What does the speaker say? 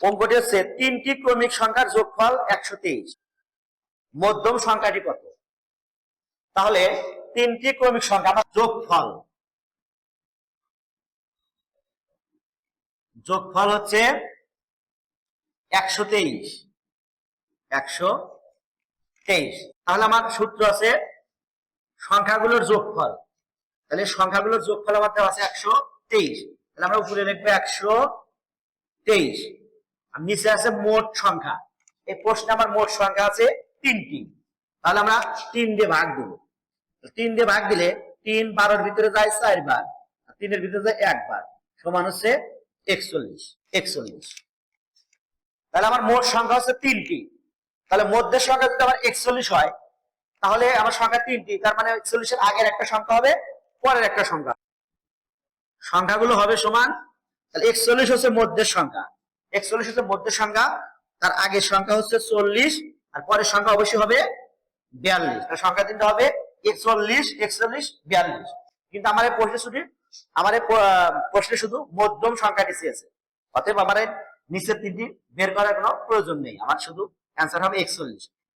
অঙ্কটি হচ্ছে তিনটি ক্রমিক সংখ্যার যোগফল একশো তেইশ মধ্যম সংখ্যাটি কত? তাহলে তিনটি ক্রমিক সংখ্যা আমার যোগফল। যোগফল হচ্ছে একশো তেইশ একশো তেইশ তাহলে আমার সূত্র আছে সংখ্যাগুলোর যোগফল। তাহলে সংখ্যাগুলোর যোগফল আমার দেওয়া আছে একশো তেইশ তাহলে আমরা উপরে লিখব একশো তেইশ নিচে আছে মোট সংখ্যা। এই প্রশ্নে আমার মোট সংখ্যা আছে তিনটি। তাহলে আমরা তিন দিয়ে ভাগ দেবো। তিন দিয়ে ভাগ দিলে তিন বারোর ভিতরে যায় চারবার তিনের ভিতরে যায় একবার সমান হচ্ছে একচল্লিশ একচল্লিশ। তাহলে আমার মোট সংখ্যা হচ্ছে তিনটি। তাহলে মধ্যের সংখ্যা যদি আমার একচল্লিশ হয়, তাহলে আমার সংখ্যা তিনটি। তার মানে একচল্লিশের আগের একটা সংখ্যা হবে, পরের একটা সংখ্যা সংখ্যাগুলো হবে সমান, তাহলে একচল্লিশ হচ্ছে মধ্যের সংখ্যা। একচল্লিশ হচ্ছে মধ্যের সংখ্যা, তার আগের সংখ্যা হচ্ছে চল্লিশ, আর পরের সংখ্যা অবশ্যই হবে বিয়াল্লিশ। তার সংখ্যা তিনটা হবে একচল্লিশ একচল্লিশ, বিয়াল্লিশ। কিন্তু আমার এই প্রশ্নে শুধু আমার এই প্রশ্নে শুধু মধ্যম সংখ্যাটি চেয়েছে। অতএব আমার নিচের তিনটি বের করার কোনো প্রয়োজন নেই। আমার শুধু অ্যান্সার হবে একচল্লিশ।